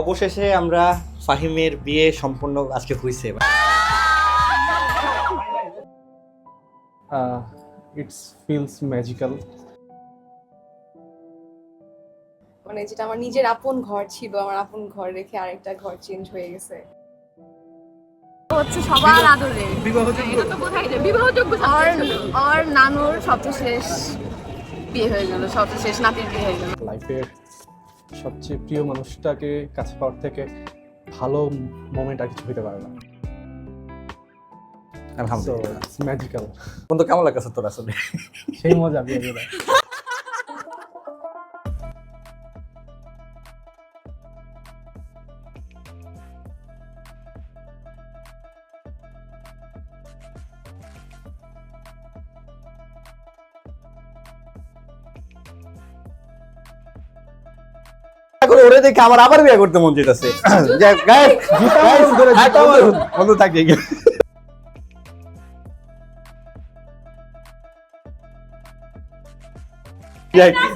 অবশেষে আমরা ফাহিমের বিয়ে সম্পূর্ণ আজকে হয়েছে it feels magical. মানে যেটা আমার নিজের আপন ঘর ছিল আমার আপন ঘর রেখে আরেকটা ঘর চেঞ্জ হয়ে গেছে। হচ্ছে সবার আদরে। এটা তো বোঝাই যায়। বিবাহযোগ্য আর আর নানুর সবচেয়ে শেষ বিয়ে হয়ে গেল সবচেয়ে শেষ নাতির বিয়ে হয়ে গেল। লাইফের সবচেয়ে প্রিয় মানুষটাকে কাছে পাওয়ার থেকে ভালো মোমেন্ট আর কিছু হইতে পারে না। আলহামদুলিল্লাহ। ম্যাজিক্যাল বন্ধু কেমন লাগছে তোর আসলে? সেই মজা বিয়ে। এখন ওরে দেখে আমার আবার বিয়ে করতে মন যেতেছে বন্ধু থাকে।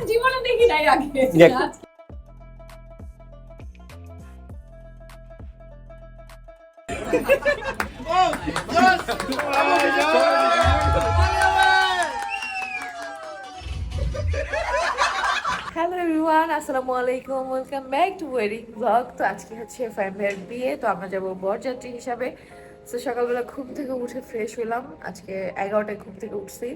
জীবনে দেখি নাই আগে। যাক। হ্যালো এভরিওয়ান আসসালামু আলাইকুম welcome back to wedding vlog তো আজকে হচ্ছে ফ্যামিলির বিয়ে, তো আমরা যাব বরযাত্রী হিসাবে। তো সকালবেলা ঘুম থেকে উঠে ফ্রেশ হলাম আজকে এগারোটায় ঘুম থেকে উঠছি।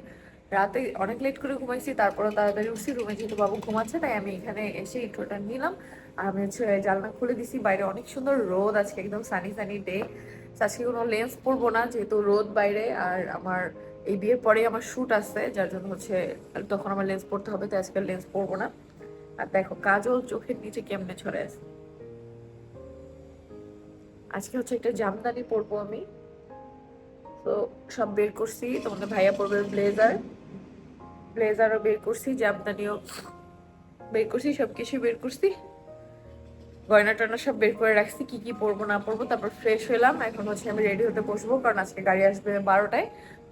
রাতে অনেক লেট করে ঘুমাইছি তারপরে তাড়াতাড়ি উঠছি। রুমে যেহেতু বাবু ঘুমাচ্ছে, তাই আমি এখানে এসে ইন্ট্রোটা নিলাম। আর আমি হচ্ছে জানলা খুলে দিছি। বাইরে অনেক সুন্দর রোদ, আজকে একদম সানি সানি ডে আজকে কোনো লেন্স পরবো না, যেহেতু রোদ বাইরে। আর আমার এই বিয়ের পরে আমার শ্যুট আছে যার জন্য হচ্ছে তখন আমার লেন্স পরতে হবে তো আজকে লেন্স পরবো না। আর দেখো, কাজল চোখের নিচে কেমনে ছড়ে আছে। আজকে হচ্ছে একটা জামদানি পরবো আমি। তো সব বের করছি, তোমাদের ভাইয়া পরবে ব্লেজার। ব্লেজারও বের করছি, জামদানিও বের করছি সব কিছু বের করছি। গয়না টয়না সব বের করে রাখছি, কি কি পরবো না পরবো, তারপর ফ্রেশ হলাম এখন হচ্ছে আমি রেডি হতে বসবো, কারণ আজকে গাড়ি আসবে বারোটায়।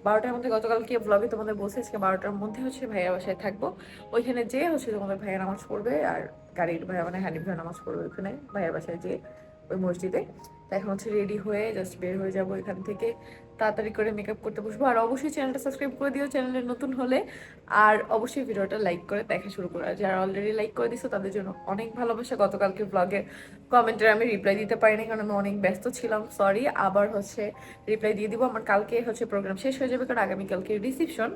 বারোটার মধ্যে গতকালকে ব্লগে তোমাদের বলছি, আজকে বারোটার মধ্যে হচ্ছে ভাইয়া বাসায় থাকব। ওইখানে যেয়ে হচ্ছে তোমাদের ভাইয়া নামাজ পড়বে আর গাড়ির ভাইয়া মানে হানিফ ভাইয়া নামাজ পড়বে ওইখানে, ভাইয়ার বাসায় যেয়ে ওই মসজিদে। এখন হচ্ছে রেডি হয়ে জাস্ট বের হয়ে যাব এখান থেকে। তাড়াতাড়ি করে মেকআপ করতে বসবো। আর অবশ্যই চ্যানেলটা সাবস্ক্রাইব করে দিও চ্যানেলে নতুন হলে। আর অবশ্যই ভিডিওটা লাইক করে দেখা শুরু করো। আর যারা অলরেডি লাইক করে দিছো, তাদের জন্য অনেক ভালোবাসা। গতকালকে ব্লগে কমেন্টের আমি রিপ্লাই দিতে পারিনি, কারণ আমি অনেক ব্যস্ত ছিলাম। সরি আবার হচ্ছে রিপ্লাই দিয়ে দিব। আমার কালকে হচ্ছে প্রোগ্রাম শেষ হয়ে যাবে, কারণ আগামীকালকে রিসিপশন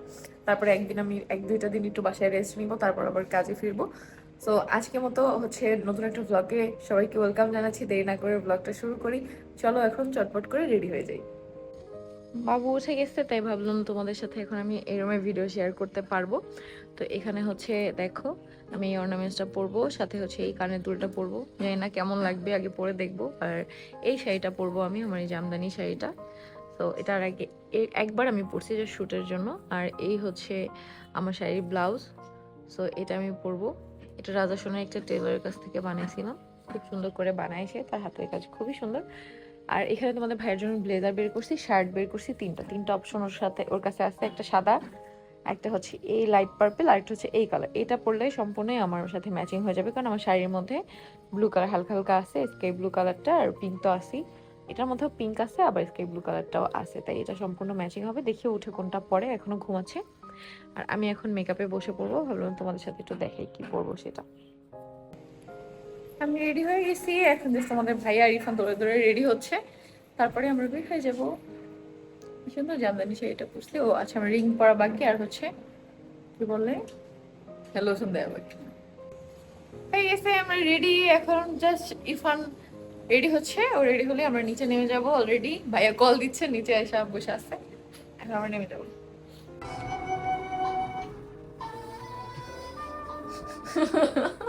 তারপরে একদিন আমি, এক, দুইটা দিন একটু বাসায় রেস্ট নিবো, তারপর আবার কাজে ফিরবো। সো আজকে মতো হচ্ছে নতুন একটা ব্লগে সবাইকে ওয়েলকাম জানাচ্ছি। দেরি না করে ব্লগটা শুরু করি। চলো এখন চটপট করে রেডি হয়ে যাই। বাবু উঠে গেছে, তাই ভাবলাম তোমাদের সাথে এখন আমি এরমে ভিডিও শেয়ার করতে পারব। তো এখানে হচ্ছে, দেখো, আমি এই অর্নামেন্টসটা পরবো, সাথে হচ্ছে এই কানের দুলটা পরবো। জানি না কেমন লাগবে, আগে পরে দেখব। আর এই শাড়িটা পরবো আমি, আমার এই জামদানি শাড়িটা। তো এটার আগে একবার আমি পরছি যে শ্যুটের জন্য। আর এই হচ্ছে আমার শাড়ির ব্লাউজ সো এটা আমি পরবো। এটা রাজা সোনার একটা টেলারের কাছ থেকে বানিয়েছিলাম। খুব সুন্দর করে বানাইছে তার হাতের কাজ খুবই সুন্দর। আর এখানে তোমাদের ভাইয়ের জন্য ব্লেজার বের করছি, শার্ট বের করছি, তিনটা। তিনটা অপশন ওর সাথে, ওর কাছে আছে একটা সাদা, একটা হচ্ছে এই লাইট পার্পল আর একটা হচ্ছে এই কালার এটা পরলে সম্পূর্ণই আমার সাথে ম্যাচিং হয়ে যাবে, কারণ আমার শাড়ির মধ্যে ব্লু কালার হালকা হালকা আছে স্কাই ব্লু কালারটা আর পিঙ্ক তো আছেই। এটার মধ্যেও পিঙ্ক আছে, আবার স্কাই ব্লু কালারটাও আছে, তাই এটা সম্পূর্ণ ম্যাচিং হবে। দেখিয়ে উঠে কোনটা পরে, এখনও ঘুমাচ্ছে। আর আমি এখন মেকআপে বসে পড়ব, ভাবলাম তোমাদের সাথে একটু দেখাই কি পরবো সেটা। আমি রেডি হয়ে গেছি। এখন জাস্ট আমাদের ভাইয়া ইরফান দৌড়ে দৌড়ে রেডি হচ্ছে। তারপরে আমরা বের হয়ে যাব। সুন্দর জামদানি শাড়িটা পরছি ও আচ্ছা আমার রিং পরা বাকি। আর হচ্ছে, কি বলে? হ্যালো সন্ধ্যা বাকি হয়ে গেছে আমরা রেডি এখন জাস্ট ইরফান রেডি হচ্ছে। ও রেডি হলে আমরা নিচে নেমে যাব অলরেডি ভাইয়া কল দিচ্ছে, নিচে এসে বসে আছে। এখন আমরা নেমে যাব।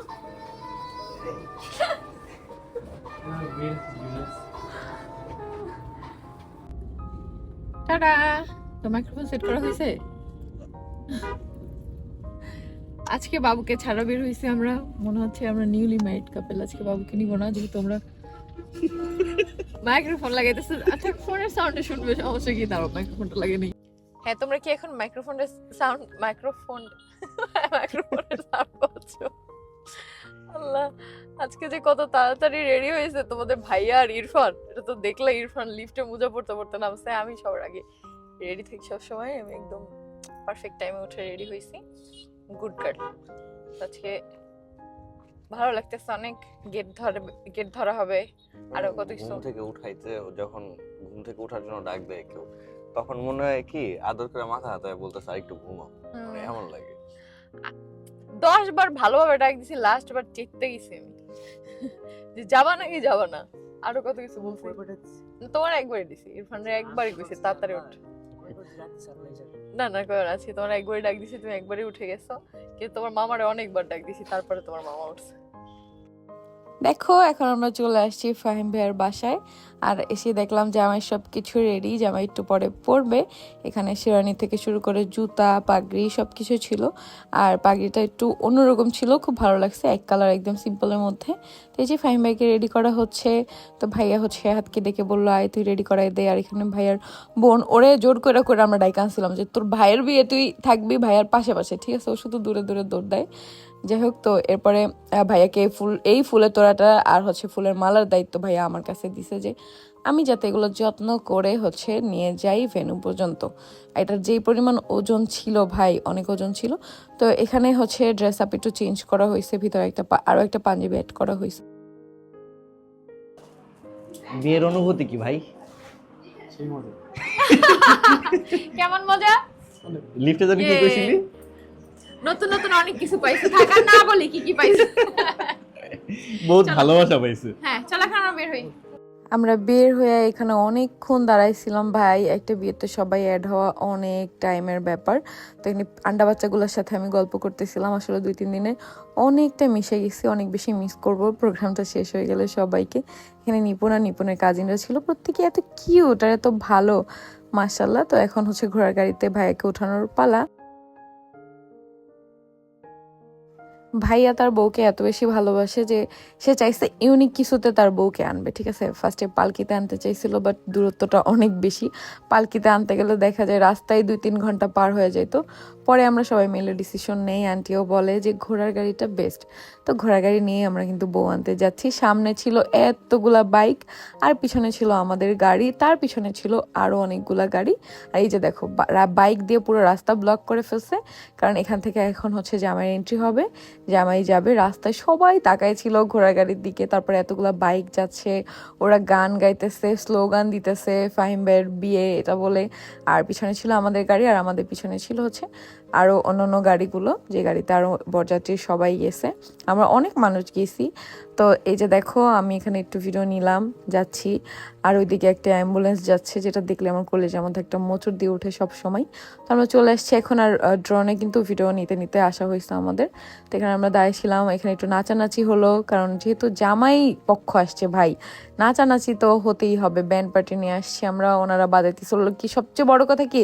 টাটা! তো মাইক্রোফোন সেট করা হয়েছে? আজকে বাবুকে ছাড়া বের হয়েছে আমরা। মনে হচ্ছে আমরা নিউলি ম্যারিড কাপেল আজকে বাবুকে নিব না যেহেতু আমরা মাইক্রোফোন লাগাইতেছে। আচ্ছা ফোনের সাউন্ডে শুনবে সমস্যা কি দাঁড়াও মাইক্রোফোনটা লাগিয়ে নেই। হ্যাঁ তোমরা কি এখন মাইক্রোফোনের সাউন্ড মাইক্রোফোন মাইক্রোফোনের সাউন্ড পাচ্ছ? আল্লাহ আজকে যে কত তাড়াতাড়ি রেডি হয়েছে তোমাদের ভাইয়া আর ইরফান এটা তো দেখলে ইরফান লিফটে মোজা পড়তে পড়তে নামছে আমি সবার আগে রেডি থাকি সবসময় আমি একদম পারফেক্ট টাইমে উঠে রেডি হয়েছি। গুড গার্ল আজকে ভালো লাগতেছে অনেক গেট ধরে গেট ধরা হবে আরও কত কিছু। ঘুম থেকে উঠাইতে যখন ঘুম থেকে ওঠার জন্য ডাক দেয় কেউ তখন মনে হয় কি আদর করে মাথা হাতে বলতেছে আর একটু ঘুমাও। মানে এমন লাগে। দশ বার ভালোভাবে ডাক দিছি লাস্ট বার চেকতে গেছি আমি। যে যাবা নাকি যাবা না। আরও কত কিছু বলছি। তোমার একবারই দিছি ইরফানের একবারই কইছি তাড়াতাড়ি উঠ। না না কই আছি তোমার একবারই ডাক দিছি তুমি একবারই উঠে গেছো। কিন্তু তোমার মামারে অনেকবার ডাক দিছি তারপরে তোমার মামা উঠছে। দেখো, এখন আমরা চলে আসছি ফাহিম ভাইয়ের বাসায়। আর এসে দেখলাম জামাই সব কিছু রেডি জামাই একটু পরে পরবে। এখানে শেরানি থেকে শুরু করে জুতা, পাগড়ি সব কিছু ছিল। আর পাগড়িটা একটু অন্যরকম ছিল, খুব ভালো লাগছে, এক কালার একদম সিম্পলের মধ্যে। তো এই যে ফাহিম ভাইকে রেডি করা হচ্ছে, তো ভাইয়া হচ্ছে হাতকে ডেকে বলল, আয়, তুই রেডি করাই দে। আর এখানে ভাইয়ার বোন, ওরে জোর করে করে আমরা ডাইকে আনছিলাম যে, তোর ভাইয়ের বিয়ে তুই থাকবি ভাইয়ার পাশে পাশে, ঠিক আছে? ও শুধু দূরে দূরে দৌড় দেয়। যাই হোক তো এরপরে ভাইয়াকে এই ফুল এই ফুলের তোড়াটা আর হচ্ছে ফুলের মালার দায়িত্ব ভাইয়া আমার কাছে দিছে যে আমি যাতে এগুলো যত্ন করে হচ্ছে নিয়ে যাই ভেনু পর্যন্ত। এটার যেই পরিমাণ ওজন ছিল ভাই অনেক ওজন ছিল তো এখানে হচ্ছে ড্রেস আপ একটু চেঞ্জ করা হয়েছে ভিতরে একটা পা- আরও একটা পাঞ্জাবি অ্যাড করা হয়েছে। বিয়ের অনুভূতি কি ভাই? কেমন মজা? লিফটে জানি কি কইছিলি? নতুন নতুন অনেক কিছু পাইছে থাকা না বলি কি কি পাইছে। বহুত ভালোবাসা পাইছে। হ্যাঁ চল এখন আমরা বের হই। আমরা বের হয়ে এখানে অনেকক্ষণ দাঁড়াইছিলাম ভাই একটা বিয়েতে সবাই অ্যাড হওয়া অনেক টাইমের ব্যাপার। তো এখানে আন্ডা বাচ্চাগুলোর সাথে আমি গল্প করতেছিলাম আসলে দুই তিন দিনে অনেকটা মিশে গেছি অনেক বেশি মিস করব। প্রোগ্রামটা শেষ হয়ে গেলে সবাইকে। এখানে নিপুণ আর নিপুণের কাজিনরা ছিল প্রত্যেকে এত কিউট আর এত ভালো মার্শাল্লাহ তো এখন হচ্ছে ঘোড়ার গাড়িতে ভাইয়াকে ওঠানোর পালা। ভাইয়া তার বউকে এত বেশি ভালোবাসে যে সে চাইছে ইউনিক কিছুতে তার বউকে আনবে, ঠিক আছে? ফার্স্টে পালকিতে আনতে চাইছিল বাট দূরত্বটা অনেক বেশি। পালকিতে আনতে গেলে দেখা যায় রাস্তায় দুই তিন ঘণ্টা পার হয়ে যেত পরে আমরা সবাই মিলে ডিসিশন নেই আন্টিও বলে যে ঘোড়ার গাড়িটা বেস্ট তো ঘোড়ার গাড়ি নিয়ে আমরা কিন্তু বউ আনতে যাচ্ছি। সামনে ছিল এতগুলা বাইক আর পিছনে ছিল আমাদের গাড়ি, তার পিছনে ছিল আরও অনেকগুলা গাড়ি। আর এই যে দেখো বাইক দিয়ে পুরো রাস্তা ব্লক করে ফেলছে। কারণ এখান থেকে এখন হচ্ছে জামাই এন্ট্রি হবে। জামাই যাবে রাস্তায়। সবাই তাকায় ছিল ঘোড়া গাড়ির দিকে। তারপরে এতগুলা বাইক যাচ্ছে, ওরা গান গাইতেছে স্লোগান দিতেছে, ফাহিম বিয়ে, এটা বলে। আর পিছনে ছিল আমাদের গাড়ি, আর আমাদের পিছনে ছিল হচ্ছে আরও অন্য অন্য গাড়িগুলো, যে গাড়িতে আরও বরযাত্রী সবাই গেছে। আমরা অনেক মানুষ গেছি। তো এই যে দেখো, আমি এখানে একটু ভিডিও নিলাম, যাচ্ছি। আর ওইদিকে একটা অ্যাম্বুলেন্স যাচ্ছে, যেটা দেখলে আমার কলেজের মধ্যে একটা মোচড় দিয়ে ওঠে সব সময় তো আমরা চলে আসছি। এখন আর ড্রোনে কিন্তু ভিডিও নিতে নিতে আসা হয়েছে আমাদের। তো এখানে আমরা দাঁড়িয়েছিলাম এখানে একটু নাচানাচি হলো, কারণ যেহেতু জামাই পক্ষ আসছে ভাই, নাচানাচি তো হতেই হবে। ব্যান্ড পার্টি নিয়ে আসছি আমরা, ওনারা বাজাইতেছিল কি, সবচেয়ে বড় কথা কি,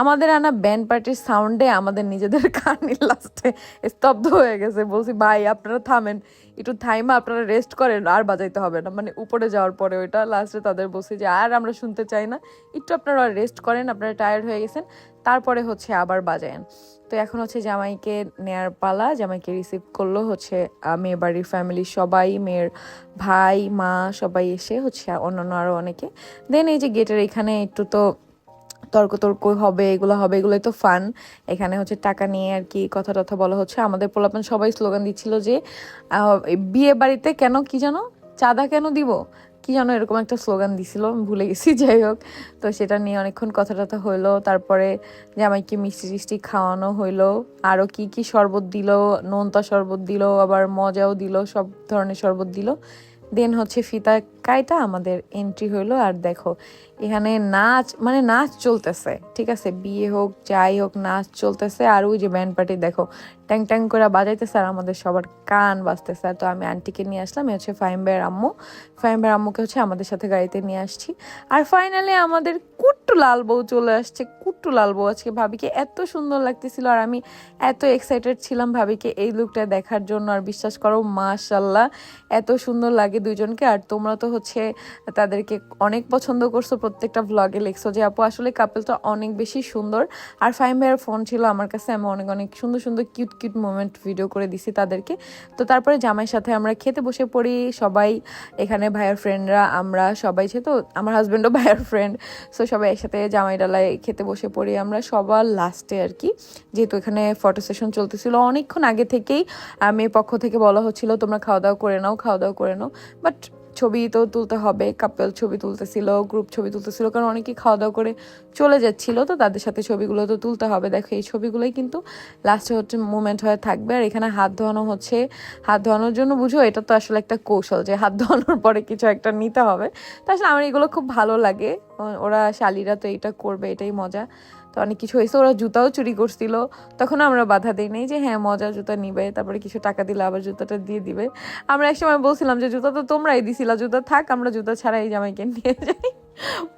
আমাদের আনা ব্যান্ড পার্টির সাউন্ডে আমাদের নিজেদের কানের লাস্টে স্তব্ধ হয়ে গেছে। বলছি, ভাই, আপনারা থামেন। একটু থাইমা আপনারা রেস্ট করেন, আর বাজাইতে হবে না। মানে উপরে যাওয়ার পরে ওইটা লাস্টে তাদের বলছি যে, আর আমরা শুনতে চাই না। একটু আপনারা রেস্ট করেন, আপনারা টায়ার্ড হয়ে গেছেন। তারপরে হচ্ছে আবার বাজায়েন। তো এখন হচ্ছে জামাইকে নেয়ার পালা। জামাইকে রিসিভ করল হচ্ছে মেয়ে বাড়ির ফ্যামিলি সবাই, মেয়ের ভাই, মা, সবাই এসে হচ্ছে অন্যান্য আরও অনেকে। দেন এই যে গেটের এখানে একটু তো তর্ক তর্ক হবে, এগুলো হবে, এগুলোই তো ফান এখানে হচ্ছে টাকা নিয়ে আর কি কথা টথা বলা হচ্ছে। আমাদের পোলাপান সবাই স্লোগান দিচ্ছিল যে বিয়ে বাড়িতে কেন কি জানো চাঁদা কেন দিব? কি জানো এরকম একটা স্লোগান দিছিল ভুলে গেছি, যাই হোক। তো সেটা নিয়ে অনেকক্ষণ কথা টথা হইল। তারপরে জামাইকে মিষ্টি টিষ্টি খাওয়ানো হইল। আরও কি কি শরবত দিল? নোনতা শরবত দিল, আবার মজাও দিল, সব ধরনের শরবত দিল। দেন হচ্ছে ফিতা কাইটা আমাদের এন্ট্রি হইল। আর দেখো এখানে নাচ মানে নাচ চলতেছে, ঠিক আছে? বিয়ে হোক, যাই হোক, নাচ চলতেছে। আর ওই যে ব্যান্ড পার্টি দেখো, ট্যাং ট্যাং করে বাজাইতেছে আর আমাদের সবার কান বাজতেছে। তো আমি আন্টিকে নিয়ে আসলাম, এ হচ্ছে ফাইম ভাইয়ের আম্মু। ফাইম ভাইয়ের আম্মুকে হচ্ছে আমাদের সাথে গাড়িতে নিয়ে আসছি। আর ফাইনালি আমাদের কুট্টু লাল বউ চলে আসছে। কুট্টু লাল বউ, আজকে ভাবিকে এত সুন্দর লাগতেছিল আর আমি এত এক্সাইটেড ছিলাম ভাবিকে এই লুকটা দেখার জন্য। আর বিশ্বাস করো মাশাল্লাহ এত সুন্দর লাগে দুজনকে আর তোমরা তো হচ্ছে তাদেরকে অনেক পছন্দ করছ প্রত্যেকটা ভ্লগে লিখছো যে, আপু, আসলে কাপেলটা অনেক বেশি সুন্দর। আর ফাইম ভাইয়ের ফোন ছিল আমার কাছে, আমি অনেক অনেক সুন্দর সুন্দর কিউট কিউট মোমেন্ট ভিডিও করে দিছি তাদেরকে। তো তারপরে জামাইয়ের সাথে আমরা খেতে বসে পড়ি, সবাই এখানে ভাইয়ের ফ্রেন্ডরা আমরা সবাই ছে তো আমার হাজব্যান্ডও ভাইয়ের ফ্রেন্ড সো সবাই একসাথে জামাই ডালায় খেতে বসে পড়ি আমরা সবার লাস্টে আর কি। যেহেতু এখানে ফটো সেশন চলতেছিল, অনেকক্ষণ আগে থেকেই মেয়ে পক্ষ থেকে বলা হচ্ছিল, তোমরা খাওয়া দাওয়া করে নাও খাওয়া দাওয়া করে নাও। বাট ছবি তো তুলতে হবে কাপল ছবি তুলতেছিল গ্রুপ ছবি তুলতেছিল, কারণ অনেকেই খাওয়া দাওয়া করে চলে যাচ্ছিল, তো তাদের সাথে ছবিগুলো তো তুলতে হবে। দেখো, এই ছবিগুলোই কিন্তু লাস্টে হচ্ছে মুভমেন্ট হয়ে থাকবে, আর এখানে হাত ধোয়ানো হচ্ছে। হাত ধোয়ানোর জন্য বুঝো, এটা তো আসলে একটা কৌশল যে হাত ধোয়ানোর পরে কিছু একটা নিতে হবে। তো আসলে আমার এগুলো খুব ভালো লাগে ওরা, শালিরা তো এটা করবে, এটাই মজা। তো অনেক কিছু হয়েছে। ওরা জুতাও চুরি করছিল। তখন আমরা বাধা দিই নাই যে হ্যাঁ মজা জুতা নিবে তারপরে কিছু টাকা দিলে আবার জুতাটা দিয়ে দিবে। আমরা এক সময় বলছিলাম যে জুতা তো তোমরাই দিছিলা জুতা থাক আমরা জুতা ছাড়াই জামাইকে নিয়ে যাই।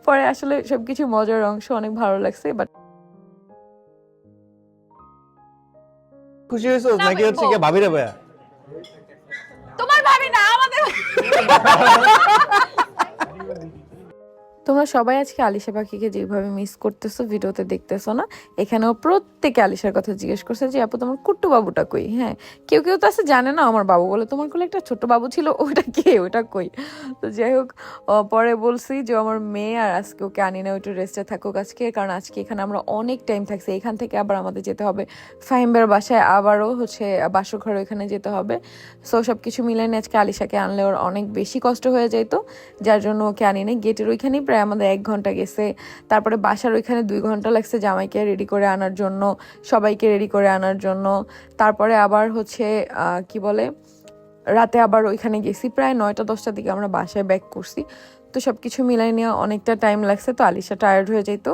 পরে আসলে সবকিছু মজার অংশ অনেক ভালো লাগছে বাট খুশি হয়েছো? নাকি হচ্ছে কি ভাবিরে ভাইয়া? তোমার ভাবি না আমাদের তোমরা সবাই আজকে আলিশা পাখিকে যেভাবে মিস করতেছো, ভিডিওতে দেখতেছো না, এখানেও প্রত্যেকে আলিশার কথা জিজ্ঞেস করছে যে, আপু, তোমার কুট্টু বাবুটা কই? হ্যাঁ কেউ কেউ তো আছে জানে না আমার বাবু বলে। তোমার কোলে একটা ছোট বাবু ছিল, ওটা কে? ওটা কই? তো যাই হোক পরে বলছি যে, আমার মেয়ে আর আজকে ওকে আনি না, একটু রেস্টে থাকুক আজকে, কারণ আজকে এখানে আমরা অনেক টাইম থাকছি। এখান থেকে আবার আমাদের যেতে হবে ফাহিমবের বাসায়, আবারও হচ্ছে বাসর ঘরে ওখানে যেতে হবে। সো সব কিছু মিলে আজকে আলিশাকে আনলে ওর অনেক বেশি কষ্ট হয়ে যেত যার জন্য ওকে আনি নাই। গেটের ওইখানেই প্রায় আমাদের এক ঘণ্টা গেছে। তারপরে বাসার ওইখানে দুই ঘণ্টা লাগছে জামাইকে রেডি করে আনার জন্য, সবাইকে রেডি করে আনার জন্য। তারপরে আবার হচ্ছে কি বলে, রাতে আবার ওইখানে গেছি। প্রায় নয়টা, দশটার দিকে আমরা বাসায় ব্যাক করছি। তো সব কিছু মিলাই নিয়ে অনেকটা টাইম লাগছে। তো আলিশা টায়ার্ড হয়ে যেত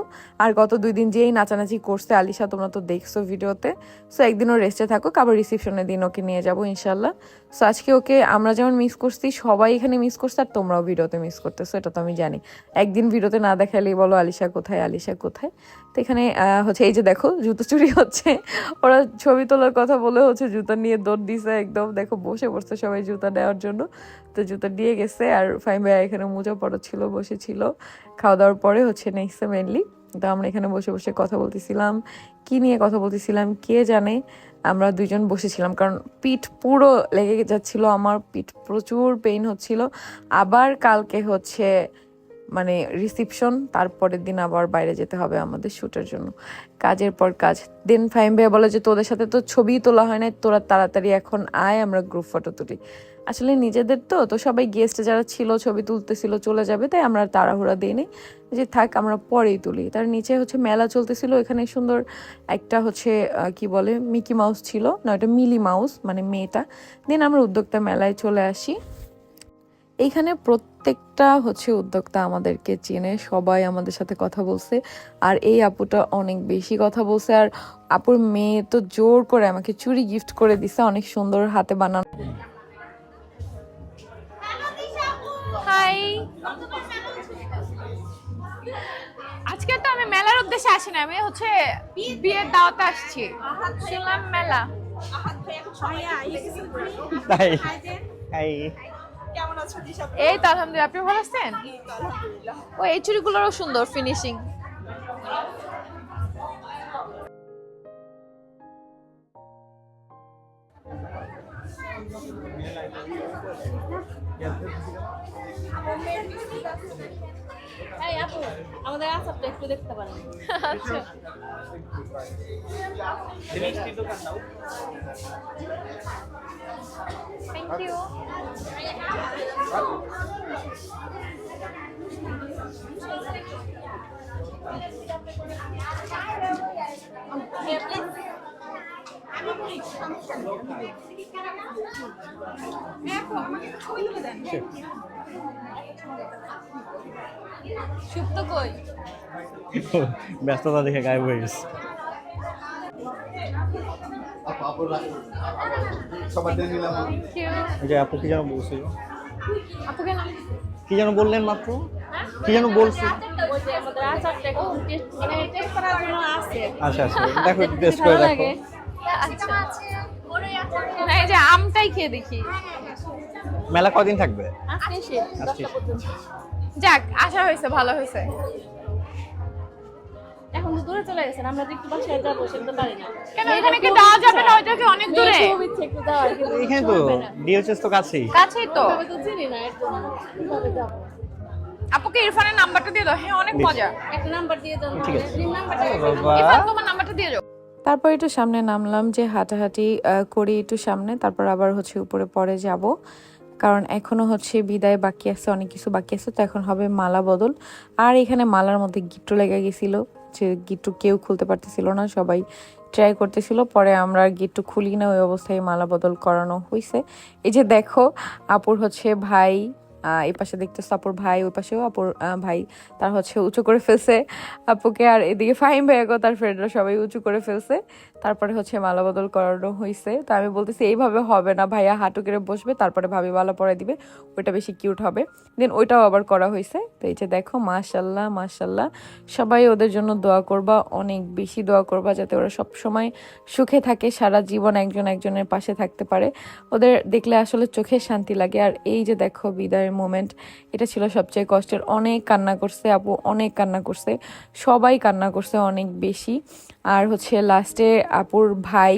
আর গত দুই দিন যেই নাচানাচি করছে, আলিশা তোমরা তো দেখছ ভিডিওতে সো একদিনও রেস্টে থাকুক, আবার রিসিপশনের দিন ওকে নিয়ে যাব ইনশাল্লাহ সো আজকে ওকে আমরা যেমন মিস করছি, সবাই এখানে মিস করছে আর তোমরাও ভিডিওতে মিস করতেছো, এটা তো আমি জানি। একদিন ভিডিওতে না দেখালেই বলো আলিশা কোথায় আলিশা কোথায়? তো এখানে হচ্ছে এই যে দেখো, জুতো চুরি হচ্ছে। ওরা ছবি তোলার কথা বলে হচ্ছে জুতা নিয়ে দৌড় দিছে একদম। দেখো, বসে পড়ছে সবাই জুতা নেওয়ার জন্য। তো জুতা দিয়ে গেছে আর ফাইম ভাইয়া এখানে মোজা পড়া ছিল বসেছিল। খাওয়া দাওয়ার পরে হচ্ছে নেক্সট মেনলি তো আমরা এখানে বসে বসে কথা বলতেছিলাম, কি নিয়ে কথা বলতেছিলাম, কে জানে, আমরা দুজন বসেছিলাম। কারণ পিঠ পুরো লেগে যাচ্ছিল, আমার পিঠ প্রচুর পেইন হচ্ছিল। আবার কালকে হচ্ছে মানে রিসিপশন তারপরের দিন আবার বাইরে যেতে হবে আমাদের শ্যুটের জন্য। কাজের পর কাজ। দেন ফাইম ভাইয়া বলে যে, তোদের সাথে তো ছবি তোলা হয় না তোরা তাড়াতাড়ি এখন আয়, আমরা গ্রুপ ফটো তুলি। আসলে নিজেদের তো তো সবাই গেস্ট যারা ছিল, ছবি তুলতেছিল, চলে যাবে, তাই আমরা তাড়াহুড়া দিই নি যে থাক, আমরা পরেই তুলি। তার নিচে হচ্ছে মেলা চলতেছিল, এখানে সুন্দর একটা হচ্ছে কি বলে মিকি মাউস ছিল, না ওটা মিলি মাউস মানে মেয়েটা। দেন আমরা উদ্যোক্তা মেলায় চলে আসি। এইখানে প্রত্যেকটা হচ্ছে উদ্যোক্তা আমাদেরকে চেনে সবাই আমাদের সাথে কথা বলছে আর এই আপুটা অনেক বেশি কথা বলছে আর আপুর মেয়ে তো জোর করে আমাকে চুরি গিফট করে দিছে অনেক সুন্দর হাতে বানানো। হাই। আজকে তো আমি মেলার উদ্দেশ্যে আসি না আমি হচ্ছে বিয়ের দাওয়াতে আসছি। শুনলাম মেলা। তাই এই এই তো আলহামদুলিল্লাহ আপনি ভালো আছেন? ও এই চুড়িগুলোরও সুন্দর ফিনিশিং আমাদের আসারটা একটু দেখতে পারেন। আচ্ছা। থ্যাংক ইউ সুপ্ত কই ব্যস্ততা দেখে গায়েব হয়ে গেছে। আপু কি যেন বলছিল কি যেন বললেন মাত্র? কি যেন বলছি? আচারটা একটু টেস্ট মানে আচ্ছা আচ্ছা দেখো টেস্ট করে দেখো। আচ্ছা না এই যে আমটাই খেয়ে দেখি। মেলা কদিন থাকবে? আজকে যাক আশা হয়েছে ভালো হয়েছে। এখন তো দূরে চলে গেছেন আমরা একটু বাসায় যাব সেটা পারি না। কেন এখানে কি দেওয়া যাবে না? ওইটা কি অনেক দূরে? মেয়ের খুব ইচ্ছে একটু যাওয়ার এখানে তো হবে তো কাছেই। কাছেই তো। আমি তো চিনি না এর জন্য আপুকে ইরফানের নাম্বারটা দিয়ে দাও হ্যাঁ অনেক মজা। একটা নাম্বার দিয়ে দাও ঠিক আছে। নাম্বারটা ইরফান তোমার নাম্বারটা দিয়ে যাও। তারপর একটু সামনে নামলাম যে হাঁটাহাঁটি করি একটু সামনে, তারপর আবার হচ্ছে উপরে পরে যাব। কারণ এখনও হচ্ছে বিদায় বাকি আছে, অনেক কিছু বাকি আছে, তো এখন হবে মালা বদল। আর এখানে মালার মধ্যে গিট্টু লেগে গেছিল, যে গিট্টু কেউ খুলতে পারতেছিল না, সবাই ট্রাই করতেছিল। পরে আমরা গিট্টু খুলি না, ওই অবস্থায় মালা বদল করানো হয়েছে এই যে দেখো, আপুর হচ্ছে ভাই এই পাশে দেখতেছে আপুর ভাই ওই পাশেও আপুর আহ, ভাই তার হচ্ছে উঁচু করে ফেলছে। আপুকে আর এদিকে ফাইম ভাইয়াকেও তার ফ্রেন্ডরা সবাই উঁচু করে ফেলছে। তারপরে হচ্ছে মালা বদল করানো হয়েছে তো আমি বলতেছি, এইভাবে হবে না ভাইয়া, হাঁটু কেড়ে বসবে, তারপরে ভাবি মালা পরে দিবে, ওইটা বেশি কিউট হবে। দেন ওইটাও আবার করা হয়েছে তো এই যে দেখো মাশাল্লাহ মাশাল্লাহ সবাই ওদের জন্য দোয়া করবা, অনেক বেশি দোয়া করবা, যাতে ওরা সব সময় সুখে থাকে, সারা জীবন একজন একজনের পাশে থাকতে পারে। ওদের দেখলে আসলে চোখে শান্তি লাগে। আর এই যে দেখো, বিদায়ের মোমেন্ট এটা ছিল সবচেয়ে কষ্টের। অনেক কান্না করছে আপু, অনেক কান্না করছে। সবাই কান্না করছে অনেক বেশি। আর হচ্ছে লাস্টে আপুর ভাই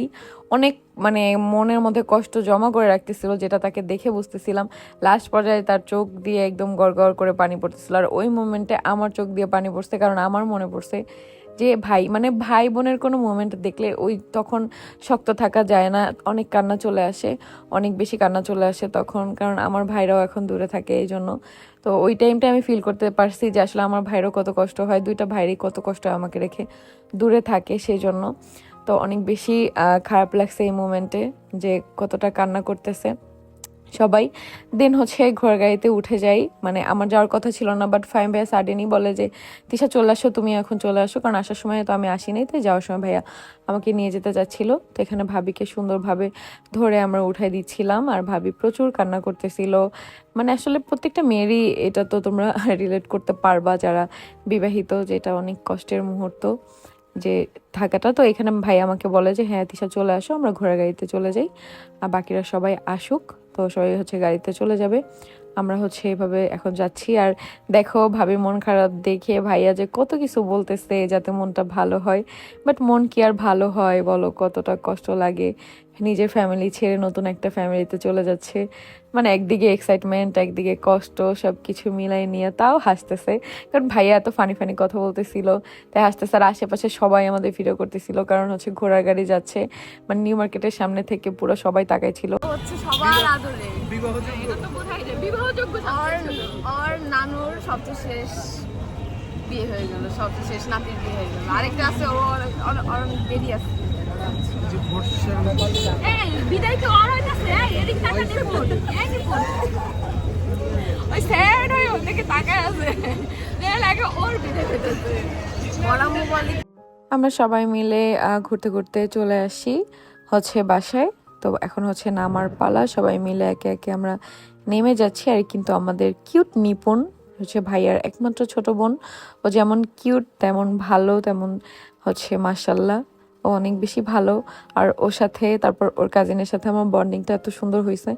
অনেক মানে মনের মধ্যে কষ্ট জমা করে রাখতেছিল, যেটা তাকে দেখে বুঝতেছিলাম। লাস্ট পর্যায়ে তার চোখ দিয়ে একদম গড় গড় করে পানি পড়তেছিল। আর ওই মোমেন্টে আমার চোখ দিয়ে পানি পড়ছে, কারণ আমার মনে পড়ছে যে ভাই মানে ভাই বোনের কোনো মোমেন্ট দেখলে ওই তখন শক্ত থাকা যায় না, অনেক কান্না চলে আসে, অনেক বেশি কান্না চলে আসে তখন, কারণ আমার ভাইরাও এখন দূরে থাকে এই জন্য তো ওই টাইমটা আমি ফিল করতে পারছি যে আসলে আমার ভাইরও কত কষ্ট হয়, দুইটা ভাইরই কত কষ্ট হয় আমাকে রেখে দূরে থাকে সেই জন্য তো অনেক বেশি খারাপ লাগছে এই মোমেন্টে যে কতটা কান্না করতেছে। সবাই। দেন হচ্ছে ঘোড়া গাড়িতে উঠে যাই। মানে আমার যাওয়ার কথা ছিল না বাট ফাইম ভাইয়া সাডেনই বলে যে, তিশা, চলে আসো, তুমি এখন চলে আসো, কারণ আসার সময় তো আমি আসি নাই তাই যাওয়ার সময় ভাইয়া আমাকে নিয়ে যেতে যাচ্ছিল তো এখানে ভাবিকে সুন্দরভাবে ধরে আমরা উঠাই দিচ্ছিলাম, আর ভাবি প্রচুর কান্না করতেছিল। মানে আসলে প্রত্যেকটা মেয়েরই এটা তো তোমরা রিলেট করতে পারবা, যারা বিবাহিত, যেটা অনেক কষ্টের মুহূর্ত যে থাকাটা। তো এখানে ভাই আমাকে বলে যে হ্যাঁ তিশা, চলে আসো, আমরা ঘোড়া গাড়িতে চলে যাই, আর বাকিরা সবাই আসুক। তো সবাই হচ্ছে গাড়িতে চলে যাবে। আমরা হচ্ছে এভাবে এখন যাচ্ছি। আর দেখো, ভাবি মন খারাপ দেখে ভাইয়া যে কত কিছু বলতেছে যাতে মনটা ভালো হয়। বাট মন কি আর ভালো হয় বলো? কতটা কষ্ট লাগে। নিজের ফ্যামিলি ছেড়ে নতুন একটা ফ্যামিলিতে চলে যাচ্ছে। মানে একদিকে এক্সাইটমেন্ট একদিকে কষ্ট সব কিছু মিলাই নিয়ে তাও হাসতেছে। কারণ ভাইয়া এত ফানি ফানি কথা বলতেছিল। তাই হাসতেছে আর আশেপাশে সবাই আমাদের ভিডিও করতেছিল। কারণ হচ্ছে ঘোড়ার গাড়ি যাচ্ছে। মানে নিউ মার্কেটের সামনে থেকে পুরো সবাই তাকাই ছিল হচ্ছে সবার আদরে। আর আর নানুর সবচেয়ে শেষ বিয়ে হয়ে গেল সবচেয়ে শেষ নাতির বিয়ে হয়ে গেল। আরেকটা আছে ও অনেক- অনেক দেরি আছে। বিদায় তো আর হইতাছে। এদিক তাকা দেখুন। এই দেখুন। ওই স্যাড হয়ে ওর দিকে তাকায় আছে। লাগে ওর বিদায় হইতাছে। বড় মোবাইল আমরা সবাই মিলে ঘুরতে ঘুরতে চলে আসি হচ্ছে বাসায়। তো এখন হচ্ছে নামার পালা, সবাই মিলে একে একে আমরা নেমে যাচ্ছি। আর কিন্তু আমাদের কিউট নিপুণ হচ্ছে ভাইয়ার একমাত্র ছোট বোন। ও যেমন কিউট তেমন ভালো, তেমন হচ্ছে মাসাল্লাহ ও অনেক বেশি ভালো। আর ওর সাথে, তারপর ওর কাজিনের সাথে আমার বন্ডিংটা এত সুন্দর হয়েছে।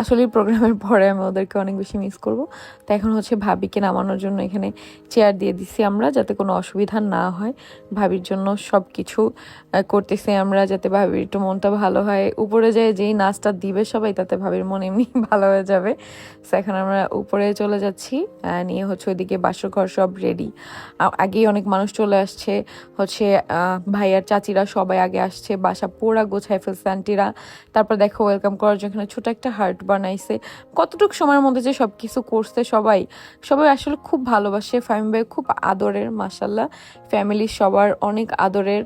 আসলে প্রোগ্রামের পরে আমি ওদেরকে অনেক বেশি মিস করব। তো এখন হচ্ছে ভাবিকে নামানোর জন্য এখানে চেয়ার দিয়ে দিছি আমরা, যাতে কোনো অসুবিধা না হয়। ভাবির জন্য সব কিছু করতেছি আমরা, যাতে ভাবির একটু মনটা ভালো হয়। উপরে যায় যেই নাচটা দিবে সবাই, তাতে ভাবির মন এমনি ভালো হয়ে যাবে। তো এখন আমরা উপরে চলে যাচ্ছি নিয়ে হচ্ছে ওইদিকে বাসর ঘর সব রেডি আগেই অনেক মানুষ চলে আসছে, হচ্ছে ভাইয়ার চাচিরা সবাই আগে আসছে, বাসা পুরা গোছায় ফেলছে আন্টিরা। তারপর দেখো ওয়েলকাম করার জন্য এখানে ছোট একটা হার্ট বানাইছে। কতটুকু সময়ের মধ্যে যে সব কিছু করছে সবাই সবাই আসলে খুব ভালোবাসে। ভাই খুব আদরের মাসাল্লাহ ফ্যামিলি সবার অনেক আদরের।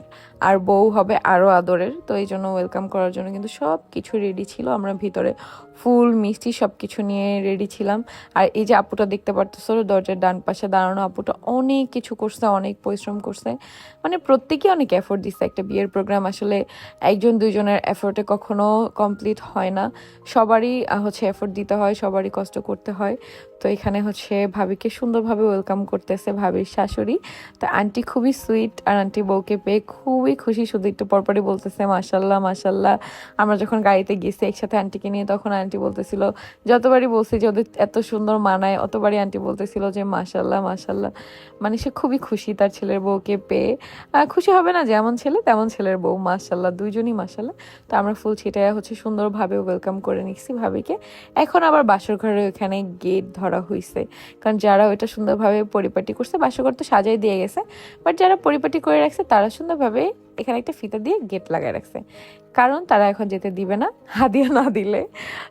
আর বউ হবে আরও আদরের। তো এই জন্য ওয়েলকাম করার জন্য কিন্তু সব কিছু রেডি ছিল। আমরা ভিতরে ফুল, মিষ্টি সব কিছু নিয়ে রেডি ছিলাম। আর এই যে আপুটা দেখতে পারতেছো, দরজার ডান পাশে দাঁড়ানো আপুটা অনেক কিছু করছে, অনেক পরিশ্রম করছে। মানে প্রত্যেকেই অনেক এফোর্ট দিচ্ছে একটা বিয়ের প্রোগ্রাম আসলে একজন দুইজনের এফোর্টে কখনো কমপ্লিট হয় না। সবারই হচ্ছে এফোর্ট দিতে হয়, সবারই কষ্ট করতে হয়। তো এখানে হচ্ছে ভাবিকে সুন্দরভাবে ওয়েলকাম করতেছে ভাবির শাশুড়ি। তো আন্টি খুবই সুইট আর আন্টি বউকে পেয়ে খুবই খুবই খুশি। শুধু একটু পরপরই বলতেছে মাসাল্লাহ মাসাল্লাহ আমরা যখন গাড়িতে গেছি একসাথে আন্টিকে নিয়ে, তখন আন্টি বলতেছিল, যতবারই বলছি যে ওদের এত সুন্দর মানায়, অতবারই আন্টি বলতেছিল যে মাসাল্লাহ মাসাল্লাহ মানে সে খুবই খুশি তার ছেলের বউকে পেয়ে। খুশি হবে না, যেমন ছেলে, তেমন ছেলের বউ মাসাল্লাহ দুইজনই মাসাল্লাহ তো আমরা ফুল ছিটায় হচ্ছে সুন্দরভাবে ওয়েলকাম করে নিচ্ছি ভাবিকে। এখন আবার বাসর ঘরের ওখানে গেট ধরা হয়েছে কারণ যারা ওইটা সুন্দরভাবে পরিপাটি করছে, বাসরঘর তো সাজাই দিয়ে গেছে। বাট যারা পরিপাটি করে রাখছে, তারা সুন্দরভাবে এখানে একটা ফিতা দিয়ে গেট লাগায় রাখছে। কারণ তারা এখন যেতে দিবে না, হাদিয়া না দিলে।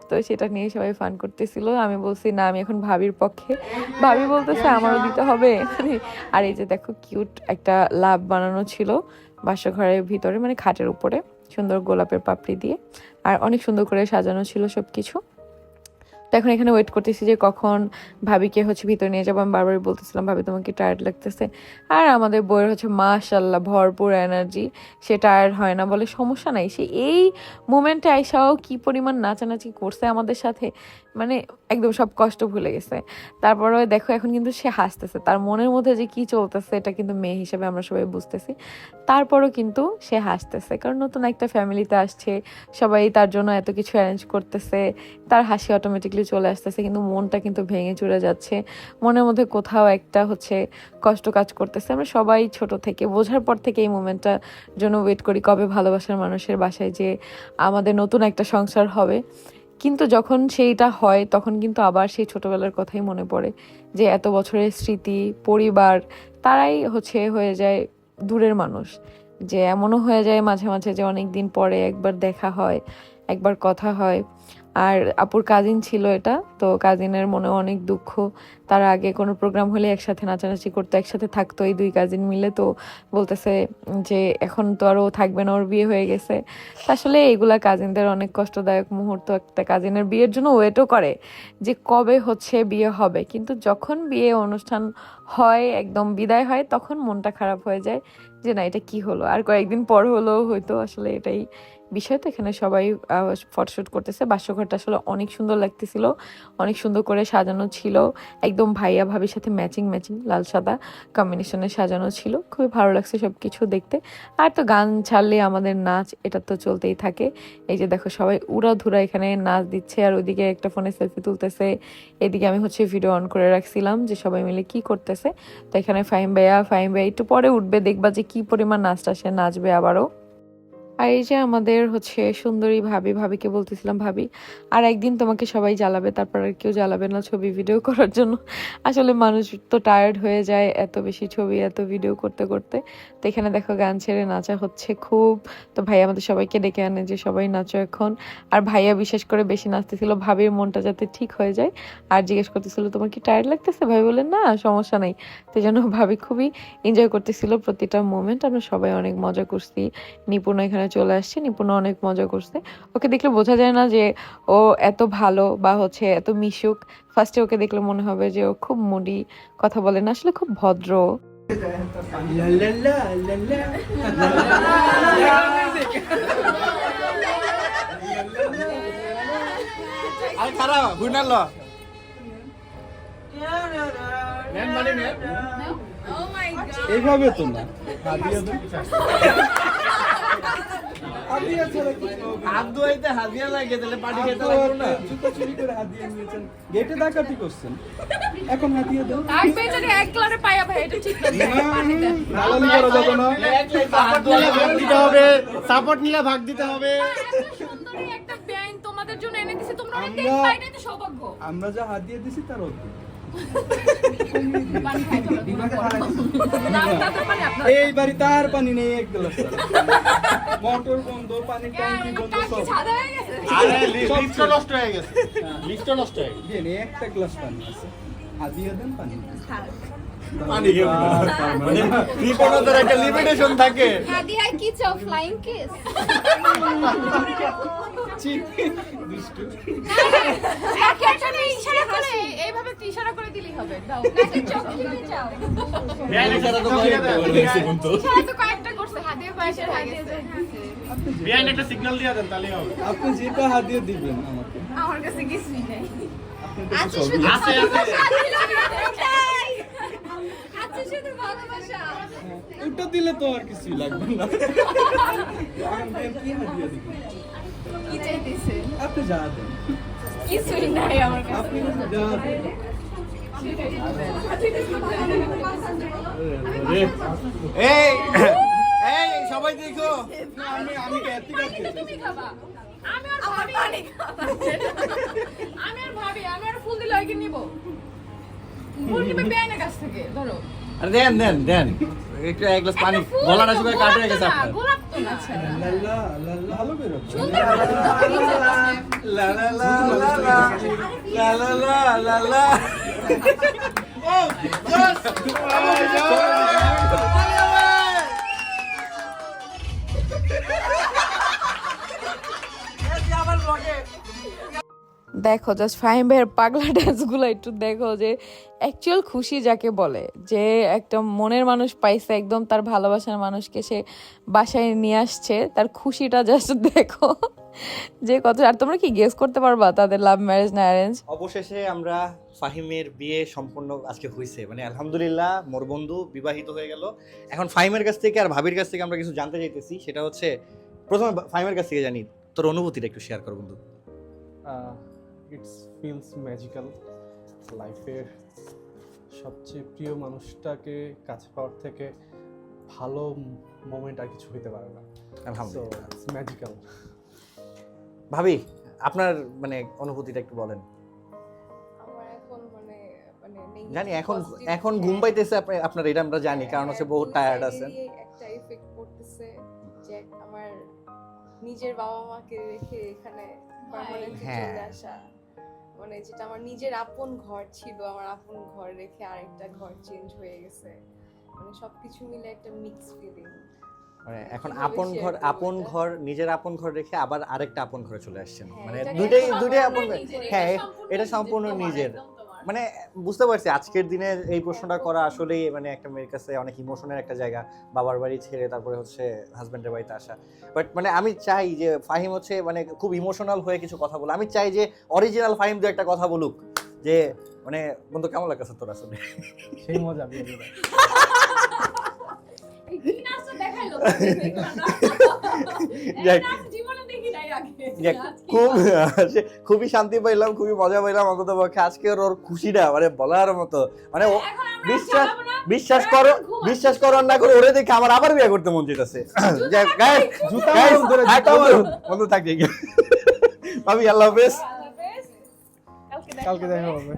তো সেটা নিয়ে সবাই ফান করতেছিল। আমি বলছি, না, আমি এখন ভাবির পক্ষে। ভাবি বলতেছে, আমারও দিতে হবে। আর এই যে দেখো কিউট একটা লাভ বানানো ছিল বাসাঘরের ভিতরে মানে খাটের উপরে, সুন্দর গোলাপের পাপড়ি দিয়ে। আর অনেক সুন্দর করে সাজানো ছিল সব কিছু তো এখন এখানে ওয়েট করতেছি যে কখন ভাবিকে হচ্ছে ভিতরে নিয়ে যাব। আমি বারবারই বলতেছিলাম, ভাবি, তোমাকে টায়ার্ড লাগতেছে? আর আমাদের বইয়ের হচ্ছে মাশাল্লাহ ভরপুর এনার্জি সে টায়ার্ড হয় না বলে সমস্যা নাই। সে এই মুমেন্টে আইসাও কি পরিমাণ নাচানাচি করছে আমাদের সাথে? মানে একদম সব কষ্ট ভুলে গেছে। তারপরে দেখো এখন কিন্তু সে হাসতেছে। তার মনের মধ্যে যে কি চলতেছে এটা কিন্তু মেয়ে হিসেবে আমরা সবাই বুঝতেছি। তারপরও কিন্তু সে হাসতেছে। কারণ নতুন একটা ফ্যামিলিতে আসছে, সবাই তার জন্য এত কিছু অ্যারেঞ্জ করতেছে, তার হাসি অটোমেটিকলি চলে আসতেছে, কিন্তু মনটা কিন্তু ভেঙে চুরে যাচ্ছে। মনের মধ্যে কোথাও একটা হচ্ছে কষ্ট কাজ করতেছে। আমরা সবাই ছোট থেকে, বোঝার পর থেকে এই মোমেন্টটা জন্য ওয়েট করি কবে ভালোবাসার মানুষের বাসায় যে আমাদের নতুন একটা সংসার হবে। কিন্তু যখন সেইটা হয়, তখন কিন্তু আবার সেই ছোটবেলার কথাই মনে পড়ে যে এত বছরের স্মৃতি, পরিবার, তারাই হচ্ছে হয়ে যায় দূরের মানুষ। যে এমনও হয়ে যায় মাঝে মাঝে যে অনেক দিন পরে একবার দেখা হয়, একবার কথা হয়। আর আপুর কাজিন ছিল এটা, তো কাজিনের মনে অনেক দুঃখ। তার আগে কোনো প্রোগ্রাম হলে একসাথে নাচানাচি করতো, একসাথে থাকতো এই দুই কাজিন মিলে, তো বলতেছে যে এখন তো আরও থাকবে না, ওর বিয়ে হয়ে গেছে। আসলে এগুলা কাজিনদের অনেক কষ্টদায়ক মুহূর্ত, একটা কাজিনের বিয়ের জন্য ওয়েটও করে যে কবে হচ্ছে বিয়ে হবে। কিন্তু যখন বিয়ে অনুষ্ঠান হয়, একদম বিদায় হয়, তখন মনটা খারাপ হয়ে যায় যে না, এটা কি হলো? আর কয়েকদিন পর হলো হয়তো আসলে এটাই বিষয় তো এখানে সবাই ফটোশ্যুট করতেছে। বাস্যঘরটা আসলে অনেক সুন্দর লাগতেছিল, অনেক সুন্দর করে সাজানো ছিল। একদম ভাইয়া ভাবির সাথে ম্যাচিং ম্যাচিং লাল সাদা কম্বিনেশনে সাজানো ছিল। খুবই ভালো লাগছে সব কিছু দেখতে। আর তো গান ছাড়লে আমাদের নাচ, এটা তো চলতেই থাকে। এই যে দেখো সবাই উড়া ধুরা এখানে নাচ দিচ্ছে, আর ওইদিকে একটা ফোনে সেলফি তুলতেছে। এদিকে আমি হচ্ছে ভিডিও অন করে রাখছিলাম যে সবাই মিলে কি করতেছে। তো এখানে ফাইম ভাইয়া ফাইম ভাইয়া একটু পরে উঠবে, দেখবা যে কি পরিমাণ নাচটা সে নাচবে আবারও। আর এই যে আমাদের হচ্ছে সুন্দরী ভাবি, ভাবিকে বলতেছিলাম, ভাবি, আর একদিন তোমাকে সবাই জ্বালাবে, তারপর আর কেউ জ্বালাবে না ছবি ভিডিও করার জন্য। আসলে মানুষ তো টায়ার্ড হয়ে যায় এত বেশি ছবি, এত ভিডিও করতে করতে। তো এখানে দেখো গান ছেড়ে নাচা হচ্ছে খুব। তো ভাই আমাদের সবাইকে ডেকে আনে যে সবাই নাচো এখন। আর ভাইয়া বিশেষ করে বেশি নাচতেছিল, ভাবির মনটা যাতে ঠিক হয়ে যায়। আর জিজ্ঞেস করতেছিল, তোমার কি টায়ার্ড লাগতেছে? ভাই বললেন না, সমস্যা নাই। তো যেন ভাবি খুবই এনজয় করতেছিল প্রতিটা মোমেন্ট আমরা সবাই অনেক মজা করছি। নিপুণ এখানে চলে আসছে নিপুণ অনেক মজা করছে ওকে দেখলে বোঝা যায় না যে ও এত ভালো বা হচ্ছে এত মিশুক ফার্স্টে ওকে দেখলে মনে হবে যে ও খুব মুডি কথা বলে না আসলে খুব ভদ্র আরে খারাপ এইভাবে তো না হাত গেটে ডাকাতি করছেন এখন হাতিয়ে দেন দালালি করা যাবে হাত দিতে হবে সাপোর্ট নিলে ভাগ দিতে হবে একটা তোমাদের জন্য এনে দিছি তোমরা অনেক আমরা- সৌভাগ্য যা হাতিয়ে দিছি তার অর্ধেক। এই বাড়ি তার পানি নেই এক গ্লাস মোটর বন্ধ পানি ট্যাঙ্কি বন্ধ সব। সাদা হয়ে গেছে? আরে লিস্ট নষ্ট হয়ে গেছে। লিস্ট নষ্ট হয়ে গেছে। একটা গ্লাস পানি আছে। হাতিয়ে দেন পানি। পানি খেয়ে মানে একটা লিমিটেশন থাকে। হাদিয়া কি চাও? ফ্লাইং কিস দুষ্টু। নাকি একটা ইশারা করে এইভাবে ইশারা করে দিলেই হবে। দাও। নাকি চকলেট চাও? ইশারা তো করে দিতে কিন্তু। ইশারা তো কয়েকটা করছে হাতে পায়েসের হাতে বিহাইন্ড একটা সিগন্যাল দিয়ে দেন তাহলে হবে। আপনি যেটা হাতিয়ে দিবেন আমাকে। আমার কাছে কিছুই নেই। আপনি তো আছে আছে। হাত ওটা দিলে তো আর কিছুই লাগবে না। আপনি যা দেন। কিছুই নাই আমার কাছে। আপনি যা দেন। এই এই সবাই দেখো। আমি আর ভাবি আমি আর ভাবি আমি আর ফুল দিলে নিব? ফুল নিবে বেআইনের কাছ থেকে ধরো। আরে দেন দেন দেন একটু এক গ্লাস পানি গলাটা শুকায় কাট হয়ে আপনার গোলাপ তো দেখো জাস্ট ফাহিম ভাইয়ের পাগলা ড্যান্সগুলো একটু দেখো যে অ্যাকচুয়াল খুশি যাকে বলে যে একটা মনের মানুষ পাইছে একদম তার ভালোবাসার মানুষকে সে বাসায় নিয়ে আসছে তার খুশিটা জাস্ট দেখো। যে কত আর তোমরা কি গেস করতে পারবা তাদের লাভ ম্যারেজ না অ্যারেঞ্জ অবশেষে আমরা ফাহিমের বিয়ে সম্পূর্ণ আজকে হয়েছে মানে আলহামদুলিল্লাহ মোর বন্ধু বিবাহিত হয়ে গেল। এখন ফাহিমের কাছ থেকে আর ভাবির কাছ থেকে আমরা কিছু জানতে চাইতেছি সেটা হচ্ছে প্রথমে ফাহিমের কাছ থেকে জানি তোর অনুভূতিটা একটু শেয়ার কর বন্ধু। ইটস ফিলস ম্যাজিক্যাল লাইফের সবচেয়ে প্রিয় মানুষটাকে কাছে পাওয়ার থেকে ভালো মোমেন্ট আর কিছু হইতে পারে না। আলহামদুলিল্লাহ। ম্যাজিক্যাল ভাবি আপনার মানে অনুভূতিটা একটু বলেন। মানে মানে জানি এখন এখন হ্যাঁ। ঘুম পাইতেছে আপনার এটা আমরা জানি কারণ হচ্ছে বহুত টায়ার্ড আছেন। একটা ইফেক্ট পড়তেছে যে আমার নিজের বাবা মাকে রেখে এখানে পার্মানেন্টলি হ্যাঁ। চলে আসা। মানে যেটা আমার নিজের আপন ঘর ছিল আমার আপন ঘর রেখে আরেকটা ঘর চেঞ্জ হয়ে গেছে। মানে সবকিছু মিলে একটা মিক্স ফিলিং মানে এখন আপন ঘর আপন ঘর নিজের আপন ঘর রেখে আবার আরেকটা আপন ঘরে চলে আসছেন। হ্যাঁ, মানে দুটাই দুটাই আপন হ্যাঁ এটা সম্পূর্ণ নিজের মানে বুঝতে পারছি আজকের দিনে এই প্রশ্নটা করা আসলেই মানে একটা মেয়ের কাছে অনেক ইমোশনের একটা জায়গা। বাবার বাড়ি ছেড়ে তারপরে হচ্ছে হাজব্যান্ডের বাড়িতে আসা। বাট মানে আমি চাই যে ফাহিম হচ্ছে মানে খুব ইমোশনাল হয়ে কিছু কথা বলে আমি চাই যে অরিজিনাল ফাহিম দু একটা কথা বলুক। যে মানে বন্ধু কেমন লাগতেছে তোর আসলে? সেই মজা যাক, খুব খুবই শান্তি পাইলাম খুবই মজা পাইলাম অন্তত পক্ষে। আজকে ওর খুশিটা মানে বলার মতো। মানে বিশ্বাস বিশ্বাস করো বিশ্বাস করো না করো ওরে দেখে আমার আবার বিয়ে করতে মন থাক, জুতা বন্ধু। বন্ধু ভাবি আল্লাহ হাফেজ। কালকে দেখা হবে।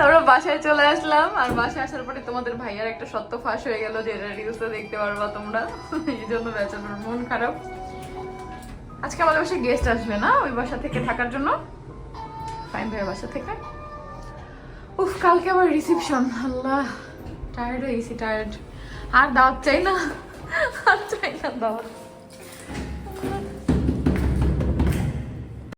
তারপর বাসায় চলে আসলাম, আর বাসায় আসার পরে তোমাদের ভাইয়ার একটা সত্য ফাঁস হয়ে গেল যেটা রিলসে দেখতে পারবা তোমরা। এই জন্য বেচার মন খারাপ। আজকে আমাদের বাসায় গেস্ট আসবে না, ওই বাসা থেকে থাকার জন্য। ফাইন ভাইয়ের বাসা থেকে। উফ, কালকে আবার রিসিপশন আল্লাহ। টায়ার্ড হয়ে গেছি টায়ার্ড আর দাওয়াত চাই না। আর চাই না দাওয়াত।